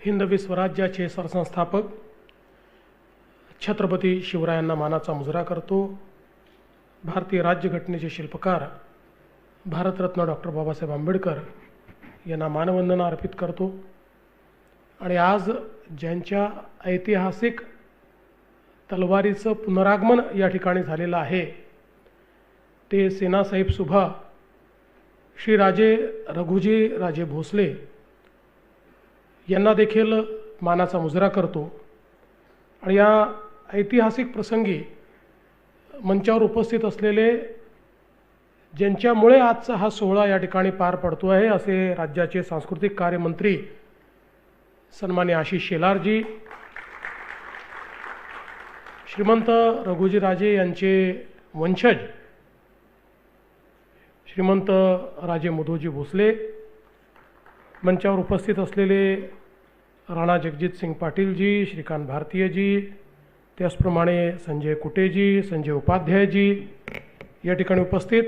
हिंदवी स्वराज्याचे सरसंस्थापक छत्रपती शिवरायांना मानाचा मुजरा करतो. भारतीय राज्यघटनेचे शिल्पकार भारतरत्न डॉक्टर बाबासाहेब आंबेडकर यांना मानवंदना अर्पित करतो. आणि आज ज्यांच्या ऐतिहासिक तलवारीचं पुनरागमन या ठिकाणी झालेलं आहे ते सेनासाहेब सुभा श्री राजे रघुजी राजे भोसले यांना देखील मानाचा मुजरा करतो. आणि या ऐतिहासिक प्रसंगी मंचावर उपस्थित असलेले ज्यांच्यामुळे आजचा हा सोहळा या ठिकाणी पार पडतो आहे असे राज्याचे सांस्कृतिक कार्यमंत्री सन्मान्य आशिष शेलारजी श्रीमंत रघुजीराजे यांचे वंशज श्रीमंत राजे मधोजी भोसले मंचावर उपस्थित असलेले राणा जगजितसिंग पाटीलजी श्रीकांत भारतीयजी त्याचप्रमाणे संजय कुटेजी संजय उपाध्यायजी या ठिकाणी उपस्थित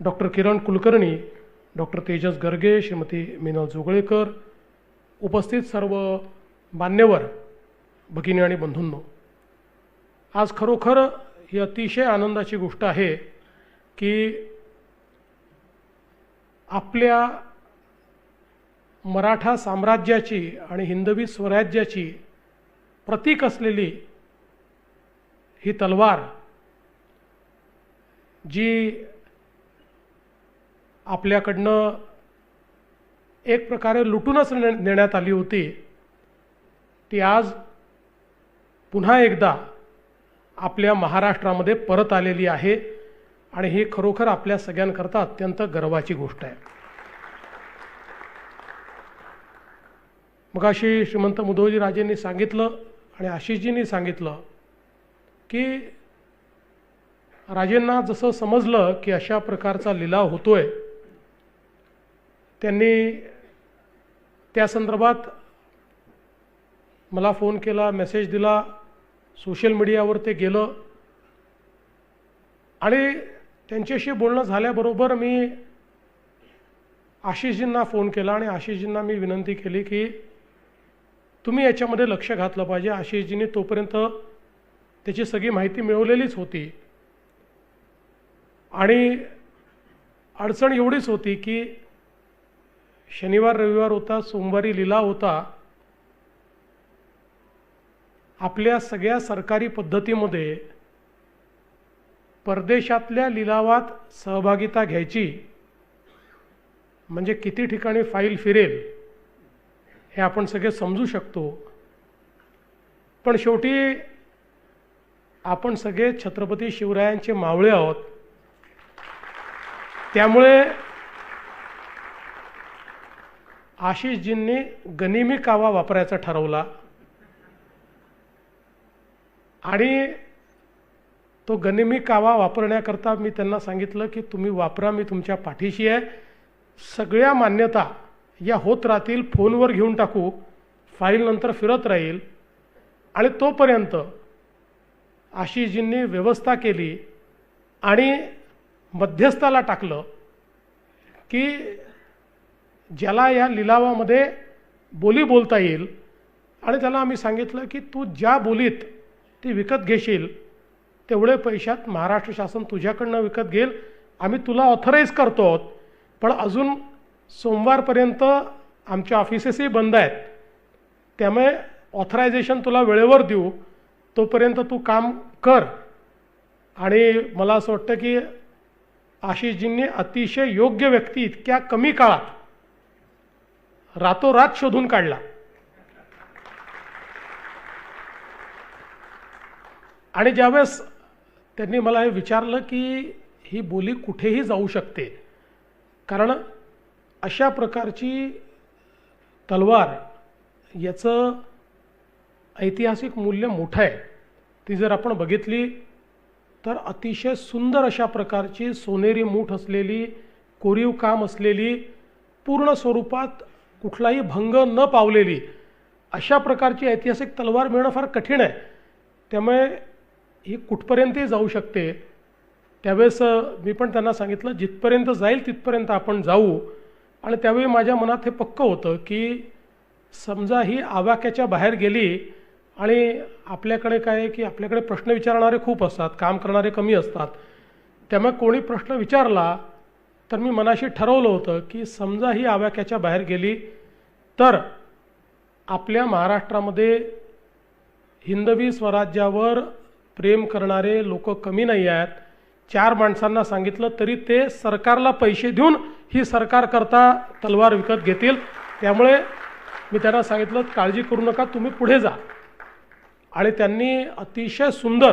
डॉक्टर किरण कुलकर्णी डॉक्टर तेजस गर्गे श्रीमती मिनल जोगळेकर उपस्थित सर्व मान्यवर भगिनी आणि बंधूंनो. आज खरोखर ही अतिशय आनंदाची गोष्ट आहे की आपल्या मराठा साम्राज्याची आणि हिंदवी स्वराज्याची प्रतीक असलेली ही तलवार जी आपल्याकडनं एक प्रकारे लुटूनच ने नेण्यात आली होती ती आज पुन्हा एकदा आपल्या महाराष्ट्रामध्ये परत आलेली आहे आणि ही खरोखर आपल्या सगळ्यांकरता अत्यंत गर्वाची गोष्ट आहे. मग अशी श्रीमंत मुधोजी राजेंनी सांगितलं आणि आशिषजींनी सांगितलं की राजेंना जसं समजलं की अशा प्रकारचा लिलाव होतोय त्यांनी त्या संदर्भात मला फोन केला मेसेज दिला सोशल मीडियावर ते गेलं. आणि त्यांच्याशी बोलणं झाल्याबरोबर मी आशिषजींना फोन केला आणि आशिषजींना मी विनंती केली की तुम्ही याच्यामध्ये लक्ष घातलं पाहिजे. आशिषजीने तोपर्यंत त्याची सगळी माहिती मिळवलेलीच होती. आणि अडचण एवढीच होती की शनिवार रविवार होता सोमवारी लिलाव होता. आपल्या सगळ्या सरकारी पद्धतीमध्ये परदेशातल्या लिलावात सहभागिता घ्यायची. म्हणजे किती ठिकाणी फाईल फिरेल. हे आपण सगळे समजू शकतो. पण शेवटी आपण सगळे छत्रपती शिवरायांचे मावळे आहोत. त्यामुळे आशिषजींनी गनिमी कावा वापरायचा ठरवला. आणि तो गनिमी कावा वापरण्याकरता मी त्यांना सांगितलं की तुम्ही वापरा मी तुमच्या पाठीशी आहे. सगळ्या मान्यता या होत राहतील फोनवर घेऊन टाकू. फाईल नंतर फिरत राहील. आणि तोपर्यंत आशिषजींनी व्यवस्था केली आणि मध्यस्थाला टाकलं की ज्याला या लिलावामध्ये बोली बोलता येईल आणि त्याला आम्ही सांगितलं की तू ज्या बोलीत ती विकत घेशील तेवढे पैशात महाराष्ट्र शासन तुझ्याकडनं विकत घेईल. आम्ही तुला ऑथराईज करतो आहोत. पण अजून सोमवारपर्यंत आमच्या ऑफिसेसही बंद आहेत. त्यामुळे ऑथरायझेशन तुला वेळेवर देऊ तोपर्यंत तू काम कर. आणि मला असं वाटतं की आशिषजींनी अतिशय योग्य व्यक्ती इतक्या कमी काळात रातोरात शोधून काढला. आणि ज्यावेळेस त्यांनी मला हे विचारलं की ही बोली कुठेही जाऊ शकते कारण अशा प्रकारची तलवार याचं ऐतिहासिक मूल्य मोठं आहे. ती जर आपण बघितली तर अतिशय सुंदर अशा प्रकारची सोनेरी मूठ असलेली कोरीव काम असलेली पूर्ण स्वरूपात कुठलाही भंग न पावलेली अशा प्रकारची ऐतिहासिक तलवार मिळणं फार कठीण आहे. त्यामुळे ही कुठपर्यंतही जाऊ शकते. त्यावेळेस मी पण त्यांना सांगितलं जिथपर्यंत जाईल तिथपर्यंत आपण जाऊ. आणि त्यावेळी माझ्या मनात हे पक्क होतं की समजा ही आवाक्याच्या बाहेर गेली आणि आपल्याकडे काय आहे की आपल्याकडे प्रश्न विचारणारे खूप असतात काम करणारे कमी असतात. त्यामुळे कोणी प्रश्न विचारला तर मी मनाशी ठरवलं होतं की समजा ही आवाक्याच्या बाहेर गेली तर आपल्या महाराष्ट्रामध्ये हिंदवी स्वराज्यावर प्रेम करणारे लोक कमी नाही आहेत. चार माणसांना सांगितलं तरी ते सरकारला पैसे देऊन ही सरकारकरता तलवार विकत घेतील. त्यामुळे मी त्यांना सांगितलं काळजी करू नका तुम्ही पुढे जा. आणि त्यांनी अतिशय सुंदर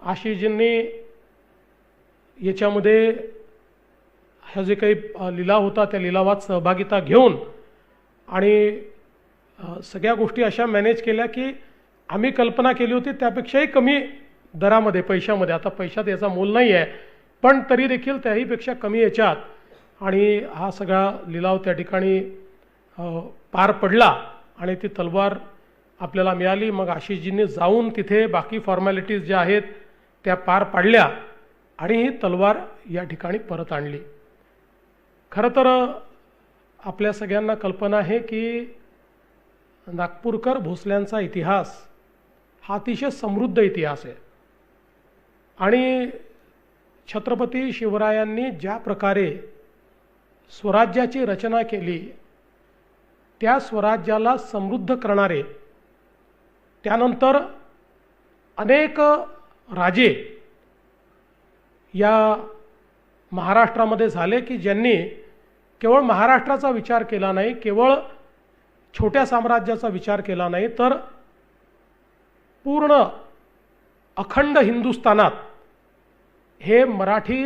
आशिषजींनी याच्यामध्ये हा जे काही लिलाव होता त्या लिलावात सहभागिता घेऊन आणि सगळ्या गोष्टी अशा मॅनेज केल्या की आम्ही कल्पना केली होती त्यापेक्षाही कमी दरामध्ये पैशामध्ये. आता पैशात याचा मोल नाही आहे पण तरी देखील त्याहीपेक्षा कमी याच्यात आणि हा सगळा लिलाव त्या ठिकाणी पार पडला आणि ती तलवार आपल्याला मिळाली. मग आशिषजींनी जाऊन तिथे बाकी फॉर्मॅलिटीज ज्या आहेत त्या पार पाडल्या आणि ही तलवार या ठिकाणी परत आणली. खरं तर आपल्या सगळ्यांना कल्पना आहे की नागपूरकर भोसल्यांचा इतिहास हा अतिशय समृद्ध इतिहास आहे. आणि छत्रपती शिवरायांनी ज्या प्रकारे स्वराज्याची रचना केली त्या स्वराज्याला समृद्ध करणारे त्यानंतर अनेक राजे या महाराष्ट्रामध्ये झाले की ज्यांनी केवळ महाराष्ट्राचा विचार केला नाही केवळ छोट्या साम्राज्याचा विचार केला नाही तर पूर्ण अखंड हिंदुस्थानात हे मराठी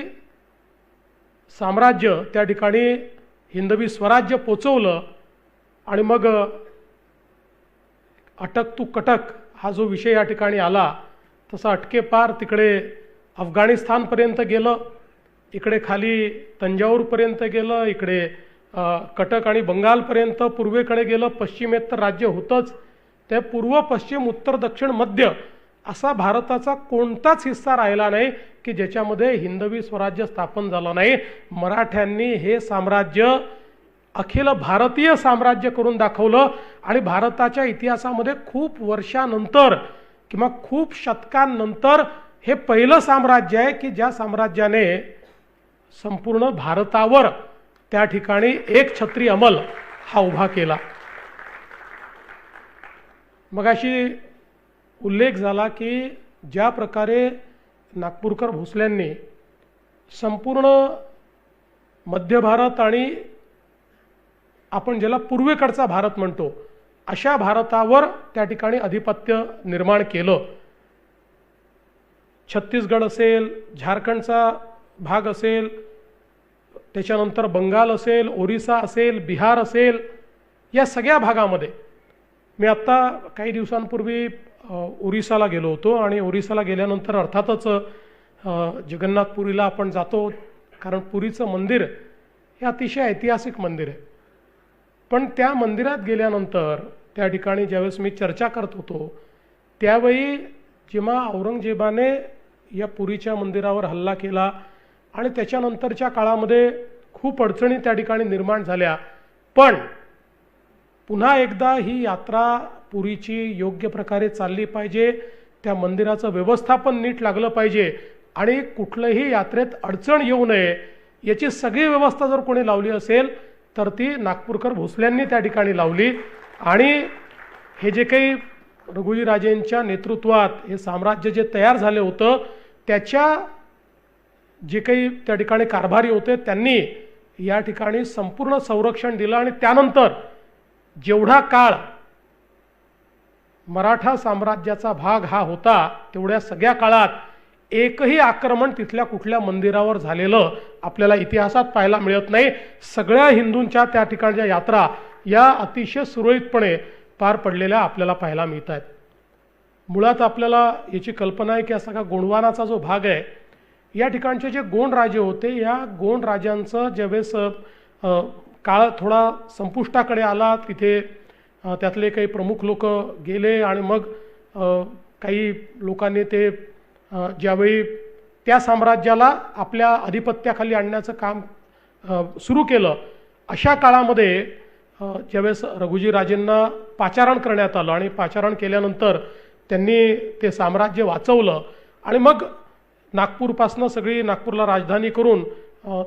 साम्राज्य त्या ठिकाणी हिंदवी स्वराज्य पोचवलं आणि मग अटक तू कटक हा जो विषय या ठिकाणी आला तसा अटके पार तिकडे अफगाणिस्तानपर्यंत गेलं इकडे खाली तंजावरपर्यंत गेलं इकडे कटक आणि बंगालपर्यंत पूर्वेकडे गेलं पश्चिमेत्तर राज्य होतंच. त्या पूर्व पश्चिम उत्तर दक्षिण मध्य असा भारताचा कोणताच हिस्सा राहिला नाही की ज्याच्यामध्ये हिंदवी स्वराज्य स्थापन झालं नाही. मराठ्यांनी हे साम्राज्य अखिल भारतीय साम्राज्य करून दाखवलं आणि भारताच्या इतिहासामध्ये खूप वर्षानंतर किंवा खूप शतकांनंतर हे पहिलं साम्राज्य आहे की ज्या साम्राज्याने संपूर्ण भारतावर त्या ठिकाणी एक छत्री अमल हा उभा केला. मगाशी उल्लेख झाला की ज्या प्रकारे नागपूरकर भोसल्यांनी संपूर्ण मध्य भारत आणि आपण ज्याला पूर्वेकडचा भारत म्हणतो अशा भारतावर त्या ठिकाणी अधिपत्य निर्माण केलं. छत्तीसगड असेल झारखंडचा भाग असेल त्याच्यानंतर बंगाल असेल ओरिसा असेल बिहार असेल या सगळ्या भागामध्ये. मी आत्ता काही दिवसांपूर्वी ओरिसाला गेलो होतो आणि ओरिसाला गेल्यानंतर अर्थातच जगन्नाथपुरीला आपण जातो कारण पुरीचं मंदिर हे अतिशय ऐतिहासिक मंदिर आहे. पण त्या मंदिरात गेल्यानंतर त्या ठिकाणी ज्यावेळेस मी चर्चा करत होतो त्यावेळी जेव्हा औरंगजेबाने या पुरीच्या मंदिरावर हल्ला केला आणि त्याच्यानंतरच्या काळामध्ये खूप अडचणी त्या ठिकाणी निर्माण झाल्या. पण पुन्हा एकदा ही यात्रा पुरीची योग्य प्रकारे चालली पाहिजे त्या मंदिराचं व्यवस्थापन नीट लागलं पाहिजे आणि कुठलंही यात्रेत अडचण येऊ नये याची सगळी व्यवस्था जर कोणी लावली असेल तर ती नागपूरकर भोसल्यांनी त्या ठिकाणी लावली. आणि हे जे काही रघुजीराजेंच्या नेतृत्वात हे साम्राज्य जे तयार झालं होतं त्याच्या जे काही त्या ठिकाणी कारभारी होते त्यांनी या ठिकाणी संपूर्ण संरक्षण दिलं आणि त्यानंतर जेवढा काळ मराठा साम्राज्याचा भाग हा होता तेवढ्या सगळ्या काळात एकही आक्रमण तिथल्या कुठल्या मंदिरावर झालेलं आपल्याला इतिहासात पाहायला मिळत नाही. सगळ्या हिंदूंच्या त्या ठिकाणच्या यात्रा या अतिशय सुरळीतपणे पार पडलेल्या आपल्याला पाहायला मिळत आहेत मुळात आपल्याला याची कल्पना आहे की असा का गोंडवानाचा जो भाग आहे या ठिकाणचे जे गोंड राजे होते या गोंड राजांचं ज्यावेळेस काळ थोडा संपुष्टाकडे आला तिथे त्यातले काही प्रमुख लोक गेले आणि मग काही लोकांनी ते ज्यावेळी त्या साम्राज्याला आपल्या अधिपत्याखाली आणण्याचं काम सुरू केलं अशा काळामध्ये ज्यावेळेस रघुजी राजेंना पाचारण करण्यात आलं आणि पाचारण केल्यानंतर त्यांनी ते साम्राज्य वाचवलं आणि मग नागपूरपासनं सगळी नागपूरला राजधानी करून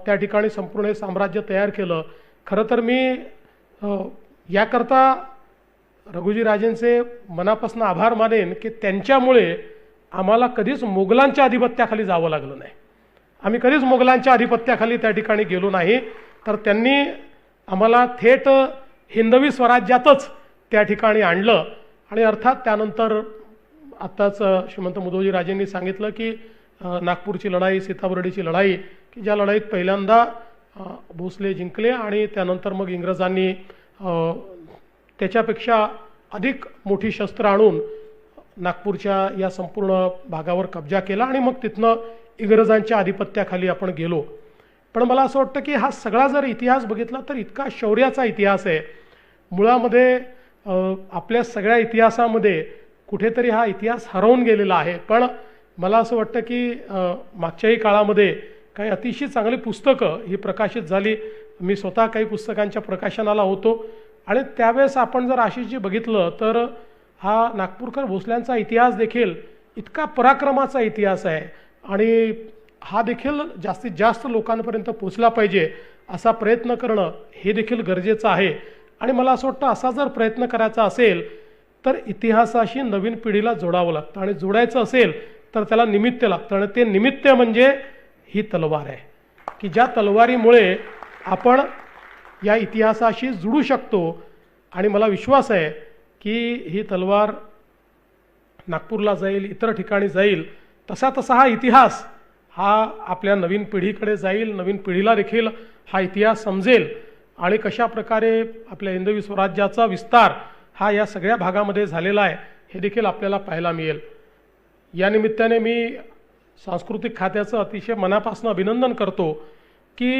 त्या ठिकाणी संपूर्ण हे साम्राज्य तयार केलं. खरं तर मी याकरता रघुजी राजेंचे मनापासून आभार मानेन की त्यांच्यामुळे आम्हाला कधीच मोगलांच्या अधिपत्याखाली जावं लागलं नाही. आम्ही कधीच मोगलांच्या अधिपत्याखाली त्या ठिकाणी गेलो नाही. तर त्यांनी आम्हाला थेट हिंदवी स्वराज्यातच त्या ठिकाणी आणलं. आणि अर्थात त्यानंतर आत्ताच श्रीमंत मुदोजी राजेंनी सांगितलं की नागपूरची लढाई सीताबर्डीची लढाई की ज्या लढाईत पहिल्यांदा भोसले जिंकले आणि त्यानंतर मग इंग्रजांनी त्याच्यापेक्षा अधिक मोठी शस्त्र आणून नागपूरच्या या संपूर्ण भागावर कब्जा केला आणि मग तिथनं इंग्रजांच्या आधिपत्याखाली आपण गेलो. पण मला असं वाटतं की हा सगळा जर इतिहास बघितला तर इतका शौर्याचा इतिहास आहे. मुळामध्ये आपल्या सगळ्या इतिहासामध्ये कुठेतरी हा इतिहास हरवून गेलेला आहे. पण मला असं वाटतं की मागच्याही काळामध्ये काही अतिशय चांगली पुस्तकं ही प्रकाशित झाली. मी स्वतः काही पुस्तकांच्या प्रकाशनाला होतो. आणि त्यावेळेस आपण जर आशिषजी बघितलं तर हा नागपूरकर भोसल्यांचा इतिहास देखील इतका पराक्रमाचा इतिहास आहे. आणि हा देखील जास्तीत जास्त लोकांपर्यंत पोचला पाहिजे असा प्रयत्न करणं हे देखील गरजेचं आहे. आणि मला असं वाटतं असा जर प्रयत्न करायचा असेल तर इतिहासाशी नवीन पिढीला जोडावं लागतं. आणि जोडायचं असेल तर त्याला निमित्त लागतं. आणि ते निमित्त म्हणजे ही तलवार आहे. की ज्या तलवारीमुळे आपण या इतिहासाशी जुडू शकतो. आणि मला विश्वास आहे की ही तलवार नागपूरला जाईल इतर ठिकाणी जाईल तसा तसा हा इतिहास हा आपल्या नवीन पिढीकडे जाईल नवीन पिढीला देखील हा इतिहास समजेल. आणि कशा प्रकारे आपल्या हिंदवी स्वराज्याचा विस्तार हा या सगळ्या भागामध्ये झालेला आहे हे देखील आपल्याला पाहायला मिळेल. या निमित्ताने मी सांस्कृतिक खात्याचं अतिशय मनापासून अभिनंदन करतो की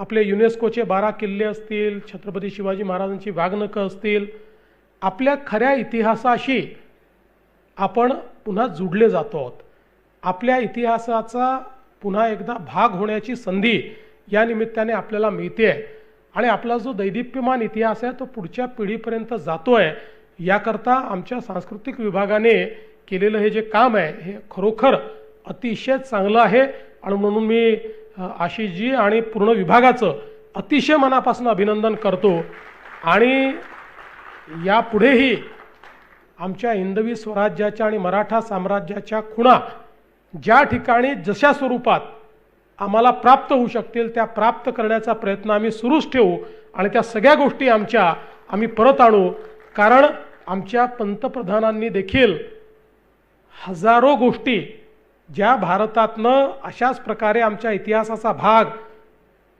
आपले युनेस्कोचे बारा किल्ले असतील छत्रपती शिवाजी महाराजांची वाघनखं असतील आपल्या खऱ्या इतिहासाशी आपण पुन्हा जुडले जातो आहोत. आपल्या इतिहासाचा पुन्हा एकदा भाग होण्याची संधी या निमित्ताने आपल्याला मिळते आहे आणि आपला जो दैदिप्यमान इतिहास आहे तो पुढच्या पिढीपर्यंत जातो आहे याकरता आमच्या सांस्कृतिक विभागाने केलेलं हे जे काम आहे हे खरोखर अतिशय चांगलं आहे. आणि म्हणून मी आशिषजी आणि पूर्ण विभागाचं अतिशय मनापासून अभिनंदन करतो. आणि यापुढेही आमच्या हिंदवी स्वराज्याच्या आणि मराठा साम्राज्याच्या खुणा ज्या ठिकाणी जशा स्वरूपात आम्हाला प्राप्त होऊ शकतील त्या प्राप्त करण्याचा प्रयत्न आम्ही सुरूच ठेवू आणि त्या सगळ्या गोष्टी आमच्या आम्ही परत आणू. कारण आमच्या पंतप्रधानांनी देखील हजारो गोष्टी ज्या भारतातनं अशाच प्रकारे आमच्या इतिहासाचा भाग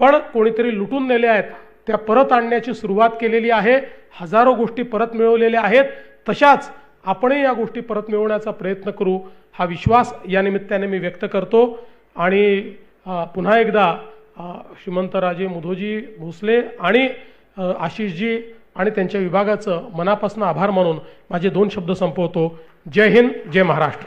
पण कोणीतरी लुटून नेले आहेत त्या परत आणण्याची सुरुवात केलेली आहे हजारो गोष्टी परत मिळवलेल्या आहेत तशाच आपणही या गोष्टी परत मिळवण्याचा प्रयत्न करू हा विश्वास या निमित्ताने मी व्यक्त करतो. आणि पुन्हा एकदा श्रीमंतराजे मुधोजी भोसले आणि आशिषजी आणि त्यांच्या विभागाचं मनापासून आभार मानून माझे दोन शब्द संपवतो. जय हिंद जय महाराष्ट्र.